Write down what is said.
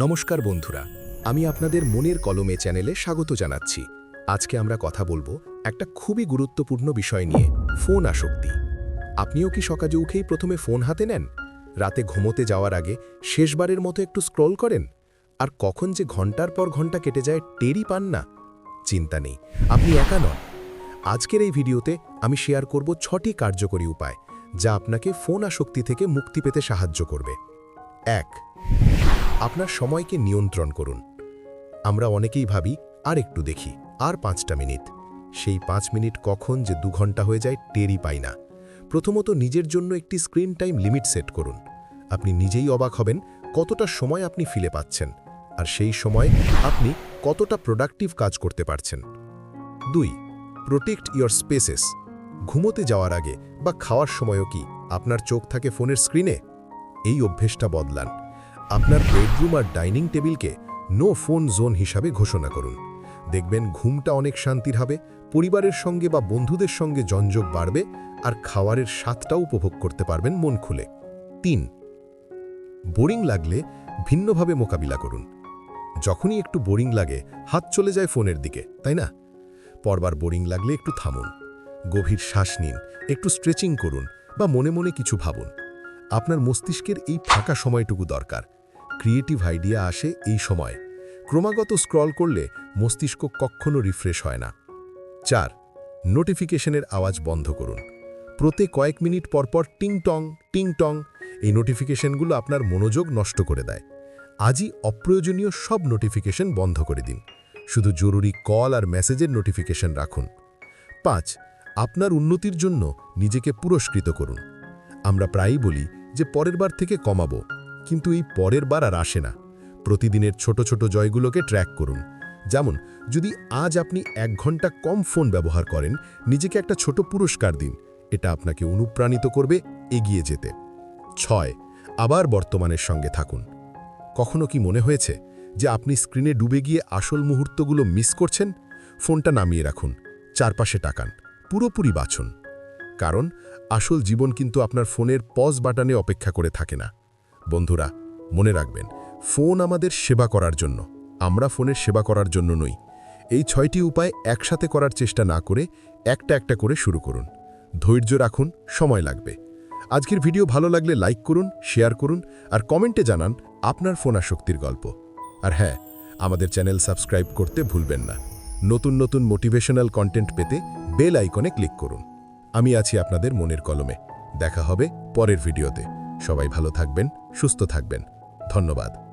নমস্কার বন্ধুরা, আমি আপনাদের মনের কলমে চ্যানেলে স্বাগত জানাচ্ছি। আজকে আমরা কথা বলব একটা খুবই গুরুত্বপূর্ণ বিষয় নিয়ে, ফোন আসক্তি। আপনিও কি সকালে উঠেই প্রথমে ফোন হাতে নেন? রাতে ঘুমোতে যাওয়ার আগে শেষবারের মতো একটু স্ক্রল করেন? আর কখন যে ঘণ্টার পর ঘণ্টা কেটে যায় টেরই পান না? চিন্তা নেই, আপনি একা নন। আজকের এই ভিডিওতে আমি শেয়ার করব ছটি কার্যকরী উপায়, যা আপনাকে ফোন আসক্তি থেকে মুক্তি পেতে সাহায্য করবে। এক আপনার সময়কে নিয়ন্ত্রণ করুন। আমরা অনেকেই ভাবি আর একটু দেখি, আর পাঁচটা মিনিট। সেই পাঁচ মিনিট কখন যে দু ঘণ্টা হয়ে যায় টেরই পাই না। প্রথমত নিজের জন্য একটি স্ক্রিন টাইম লিমিট সেট করুন। আপনি নিজেই অবাক হবেন কতটা সময় আপনি ফিলে পাচ্ছেন, আর সেই সময় আপনি কতটা প্রোডাক্টিভ কাজ করতে পারছেন। দুই প্রোটেক্ট ইয়োর স্পেসেস ঘুমোতে যাওয়ার আগে বা খাওয়ার সময়ও কি আপনার চোখ থাকে ফোনের স্ক্রিনে? এই অভ্যেসটা বদলান। আপনার বেডরুম আর ডাইনিং টেবিলকে নো ফোন জোন হিসাবে ঘোষণা করুন। দেখবেন ঘুমটা অনেক শান্তির হবে, পরিবারের সঙ্গে বা বন্ধুদের সঙ্গে জঞ্জক বাড়বে আর খাওয়ারের স্বাদটাও উপভোগ করতে পারবেন মন খুলে। তিন, বোরিং লাগলে ভিন্নভাবে মোকাবিলা করুন। যখনই একটু বোরিং লাগে, হাত চলে যায় ফোনের দিকে, তাই না? পরবার বোরিং লাগলে একটু থামুন, গভীর শ্বাস নিন, একটু স্ট্রেচিং করুন বা মনে মনে কিছু ভাবুন। আপনার মস্তিষ্কের এই ফাঁকা সময়টুকু দরকার। ক্রিয়েটিভ আইডিয়া আসে এই সময়। ক্রমাগত স্ক্রল করলে মস্তিষ্ক কখনো রিফ্রেশ হয় না। চার নোটিফিকেশনের আওয়াজ বন্ধ করুন। প্রতি কয়েক মিনিট পরপর টিং টং টিং টং, এই নোটিফিকেশনগুলো আপনার মনোযোগ নষ্ট করে দেয়। আজই অপ্রয়োজনীয় সব নোটিফিকেশন বন্ধ করে দিন। শুধু জরুরি কল আর মেসেজের নোটিফিকেশন রাখুন। পাঁচ, আপনার উন্নতির জন্য নিজেকে পুরস্কৃত করুন। আমরা প্রায়ই বলি যে পরের বার থেকে কমাবো। কিন্তু এই পরের বার আর আসে না। প্রতিদিনের ছোট ছোট জয়গুলোকে ট্র্যাক করুন। যেমন, যদি আজ আপনি এক ঘণ্টা কম ফোন ব্যবহার করেন, নিজেকে একটা ছোট পুরস্কার দিন। এটা আপনাকে অনুপ্রাণিত করবে এগিয়ে যেতে। ছয়, আবার বর্তমানের সঙ্গে থাকুন। কখনো কি মনে হয়েছে যে আপনি স্ক্রিনে ডুবে গিয়ে আসল মুহূর্তগুলো মিস করছেন? ফোনটা নামিয়ে রাখুন। চারপাশে টাকান পুরোপুরি বাছুন। কারণ আসল জীবন কিন্তু আপনার ফোনের পজ বাটনে অপেক্ষা করে থাকে না। বন্ধুরা, মনে রাখবেন, ফোন আমাদের সেবা করার জন্য। আমরা ফোনের সেবা করার জন্য নই। এই ছয়টি উপায় একসাথে করার চেষ্টা না করে একটা একটা করে শুরু করুন। ধৈর্য রাখুন, সময় লাগবে। আজকের ভিডিও ভালো লাগলে লাইক করুন, শেয়ার করুন আর কমেন্টে জানান আপনার ফোন আসক্তির গল্প। আর হ্যাঁ আমাদের চ্যানেল সাবস্ক্রাইব করতে ভুলবেন না। নতুন নতুন মোটিভেশনাল কন্টেন্ট পেতে বেল আইকনে ক্লিক করুন। আমি আছি আপনাদের মনের কলমে। দেখা হবে পরের ভিডিওতে। সবাই ভালো থাকবেন, সুস্থ থাকবেন। ধন্যবাদ।